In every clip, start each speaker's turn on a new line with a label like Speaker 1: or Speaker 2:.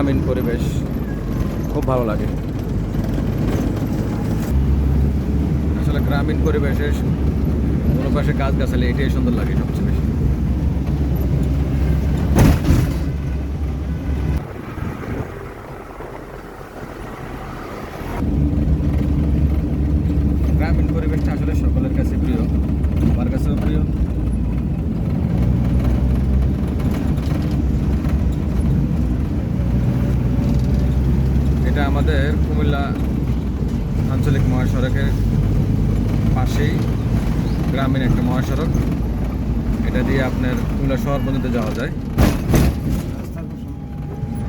Speaker 1: গ্রামীণ পরিবেশ খুব ভালো লাগে। আসলে গ্রামীণ পরিবেশের কোনো পাশে গাছ গাছালি, এটাই সুন্দর লাগে সবচেয়ে বেশি। গ্রামীণ পরিবেশটা আসলে সকলের কাছে প্রিয়, আমার কাছেও প্রিয়। এটা আমাদের কুমিল্লা আঞ্চলিক মহাসড়কের পাশেই গ্রামীণ একটা মহাসড়ক। এটা দিয়ে আপনার কুমিল্লা শহর পর্যন্ত যাওয়া যায়।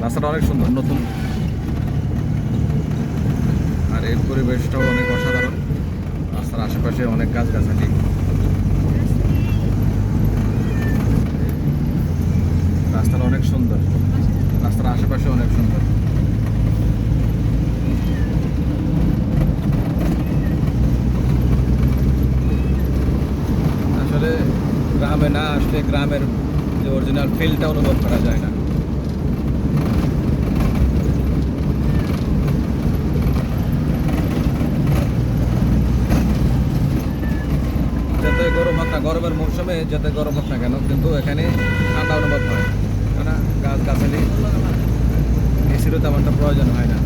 Speaker 1: রাস্তাটা অনেক সুন্দর, নতুন। আর এর পরিবেশটাও অনেক অসাধারণ। রাস্তার আশেপাশে অনেক গাছগাছালি। রাস্তাটা অনেক সুন্দর। রাস্তার আশেপাশে অনেক সুন্দর আসলে গ্রামে না আসলে গ্রামের যে অরিজিনাল ফিলটা অনুভব করা যায় না। যাতে গরম হোক না, গরমের মৌসুমে যাতে গরম হোক না কেন, কিন্তু এখানে ঠান্ডা অনুভব হয়। কেননা গাছ গাছালি, এসিরও তেমনটা প্রয়োজন হয় না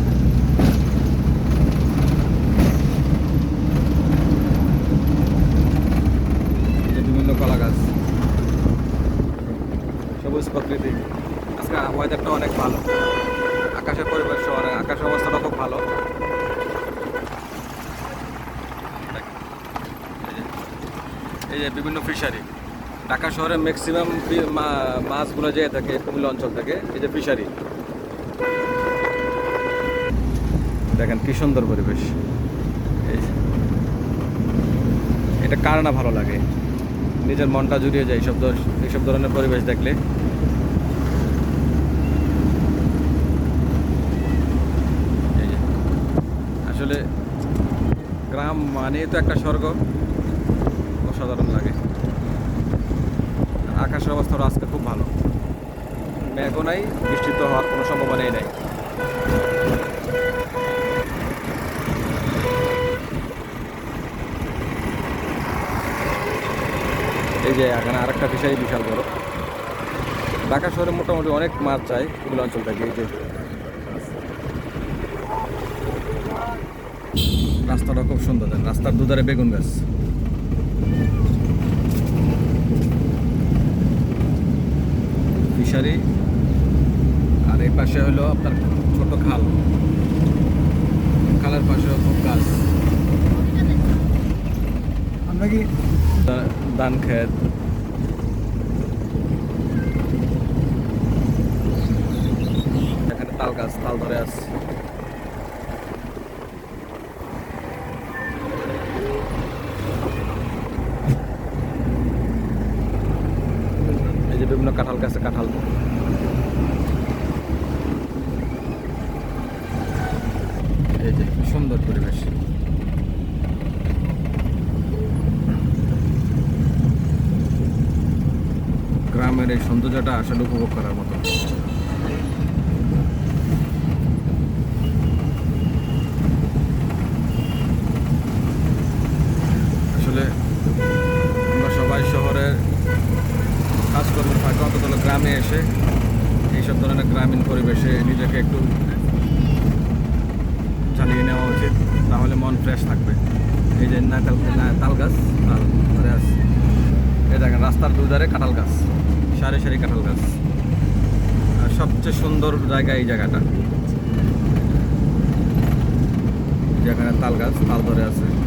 Speaker 1: এই যে বিভিন্ন কলা গাছ সবুজ প্রকৃতি। আজকে ওয়েদারটা অনেক ভালো। আকাশের পরিবেশ অনেক আকাশের অবস্থাটা খুব ভালো। এই যে বিভিন্ন ফিশারি ঢাকা শহরে ম্যাক্সিমাম মাছগুলো যেয়ে থাকে, কুমিল্লা অঞ্চল থেকে, এই যে ফিশারি দেখেন কি সুন্দর পরিবেশ। এটা কার না ভালো লাগে? নিজের মনটা জুড়িয়ে যায় এইসব এইসব ধরনের পরিবেশ দেখলে এই যে। আসলে গ্রাম মানে তো একটা স্বর্গ। অসাধারণ লাগে। আর আকাশের অবস্থাও আজকে খুব ভালো। মেঘও নাই, বৃষ্টি তো হওয়ার কোনো সম্ভাবনাই নাই। এই যে এখানে আরেকটা ফিশারি বিশাল বড়। ঢাকা শহরে মোটামুটি অনেক মাছ চাই কুমিল্লা অঞ্চল থেকে। এই যে রাস্তাটা খুব সুন্দর। রাস্তার দুধারে বেগুন গাছ। ফিশারি। আর এই পাশে হলো আপনার ছোট খাল। খালের পাশে খুব গাছ।
Speaker 2: আমরা কি
Speaker 1: ধান ক্ষেত। এখানে তাল গাছ, তাল ধরে আছে। বিভিন্ন কাঁঠাল গাছে কাঁঠাল। সুন্দর পরিবেশ। গ্রামের এই সৌন্দর্যটা আসলে উপভোগ করার মতো আসলে আমরা সবাই শহরে কাজকর্মের ফাঁকে, অন্তত গ্রামে এসে এইসব ধরনের গ্রামীণ পরিবেশে নিজেকে একটু চালিয়ে নেওয়া উচিত, তাহলে মন ফ্রেশ থাকবে। এই যে না- তাল গাছ তাল ধরে আছে এই দেখেন রাস্তার দুধারে কাঁঠাল গাছ, সারি সারি কাঁঠাল গাছ। আর সবচেয়ে সুন্দর জায়গা এই জায়গাটা। যেখানে তাল গাছ, তাল ধরে আছে।